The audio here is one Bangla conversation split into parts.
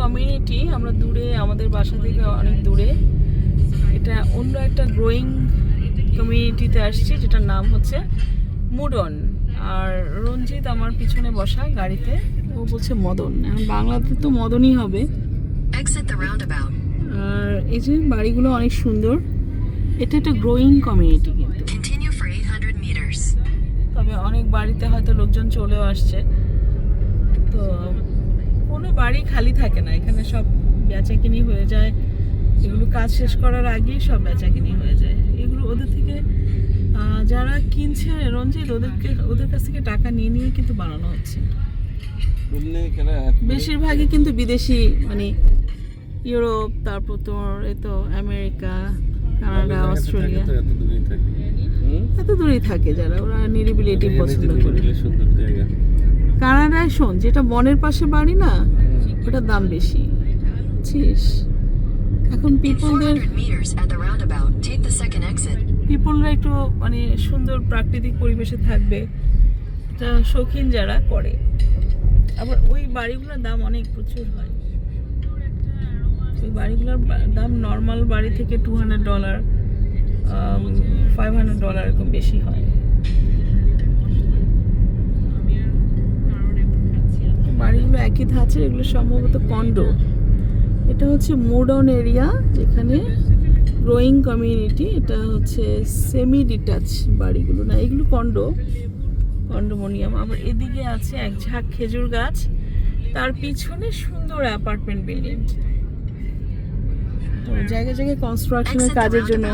কমিউনিটি আমরা দূরে আমাদের বাসা থেকে অনেক দূরে। এটা অন্য একটা গ্রোয়িং কমিউনিটিতে আসছি যেটার নাম হচ্ছে মুডন আর রঞ্জিত আমার পিছনে বসা গাড়িতে ও বলছে মদন। এখন বাংলাতে তো মদনই হবে। আর এই যে বাড়িগুলো অনেক সুন্দর এটা একটা গ্রোয়িং কমিউনিটি কিন্তু। Continue for 800 meters. তবে অনেক বাড়িতে হয়তো লোকজন চলেও আসছে। তো কোনো বাড়ি খালি থাকে না। এখানে সব বেচাকিনি হয়ে যায়। এগুলো কাজ শেষ করার আগেই সব বেচাকিনি হয়ে যায়। এগুলো ওদের থেকে যারা কিনছে রঞ্জিত ওদেরকে ওদের কাছ থেকে টাকা নিয়ে নিয়ে কিন্তু বানানো হচ্ছে। বেশিরভাগই কিন্তু বিদেশি মানে ইউরোপ তারপর তোমার এই তো আমেরিকা কানাডা অস্ট্রেলিয়া। এত দূরেই থাকে। যারা ওরা নিরিবিলিটি পছন্দ করে। সুন্দর জায়গা। কানাডায় শোন যেটা বনের পাশে বাড়ি না ওটার দাম বেশি। বুঝছিস এখন পিপলদের 400 meters at the roundabout, take the second exit. পিপলরা একটু মানে সুন্দর প্রাকৃতিক পরিবেশে থাকবে। এটা শৌখিন যারা করে। আবার ওই বাড়িগুলোর দাম অনেক প্রচুর হয়। ওই বাড়িগুলোর দাম নর্মাল বাড়ি থেকে two hundred dollar five hundred dollar এরকম বেশি হয়। বাড়িগুলো একই ধাঁচের এগুলো সম্ভবত কন্ডো। এটা হচ্ছে মোডন এরিয়া যেখানে গ্রোয়িং কমিউনিটি এটা হচ্ছে সেমি ডিটাচ বাড়িগুলো। না এগুলো কন্ডো কন্ডোমোনিয়াম। আবার এদিকে আছে এক ঝাঁক খেজুর গাছ তার পিছনে সুন্দর অ্যাপার্টমেন্ট বিল্ডিং। তো জায়গায় জায়গায় কনস্ট্রাকশনের কাজের জন্য।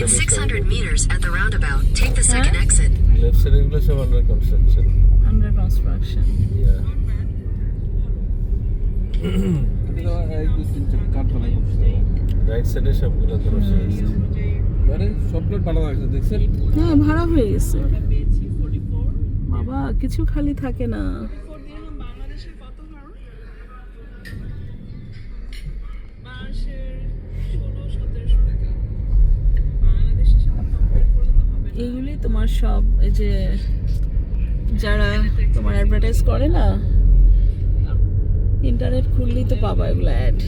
In 600 meters at the roundabout, take the second exit. Left side এগুলো সব under construction under construction yeah right সাইডে সবগুলো ধরো আরে সবগুলো পালা আছে দেখছেন? হ্যাঁ ভাড়া হয়ে গেছে। বাবা কিছু খালি থাকে না। এইগুলি তোমার সব এই যে যারা তোমার অ্যাডভার্টাইজ করে না ইন্টারনেট খুললেই তো পাবা এগুলো অ্যাড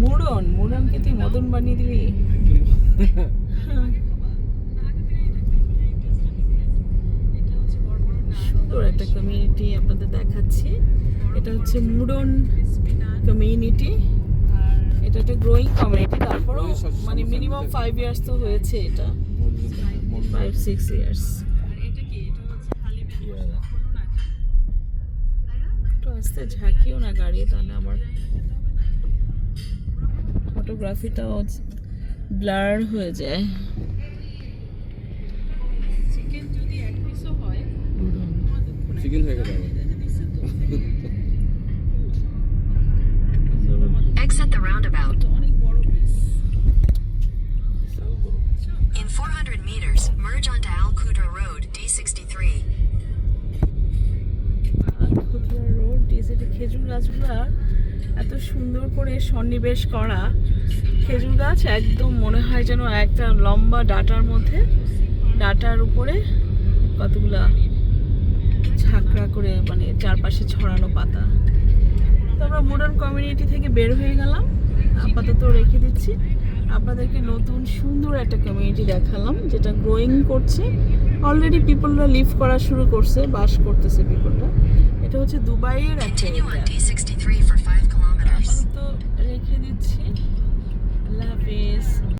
মুড়ন মুড়নকে তুই মদন বানিয়ে দিবি? সুন্দর একটা কমিউনিটি আপনাদের দেখাচ্ছি। এটা হচ্ছে মুড়ন কমিউনিটি এটা একটা গ্রোয়িং কমিউনিটি তারপরেও মানে মিনিমাম ফাইভ ইয়ার্স তো হয়েছে এটা। ফাইভ সিক্স ইয়ার্স আস্তে ঝাঁকিও না গাড়ি, তাহলে আমার ফটোগ্রাফিটাও ব্লার হয়ে যায়। চিকেন হয়ে গেল Exit the roundabout. অনেক বড় piece In 400 meters, merge onto Al Qudra Road, D63. খুচরা রোড ডিসিতে খেজুর গাছগুলা এত সুন্দর করে সন্নিবেশ করা খেজুর গাছ একদম মনে হয় যেন একটা লম্বা ডাটার মধ্যে ডাটার উপরে কতগুলা ঝাঁকড়া করে মানে চারপাশে ছড়ানো পাতা। তো আমরা মডার্ন কমিউনিটি থেকে বের হয়ে গেলাম। আপাতত রেখে দিচ্ছি। আপনাদেরকে নতুন সুন্দর একটা কমিউনিটি দেখালাম যেটা গ্রোয়িং করছে। অলরেডি পিপলরা লিভ করা শুরু করছে বাস করতেছে পিপলরা এটা হচ্ছে দুবাইয়ের একটা Continue on area। D63 for 5 kilometers. আপাতত রেখে দিচ্ছি। আল্লাহ হাফিজ।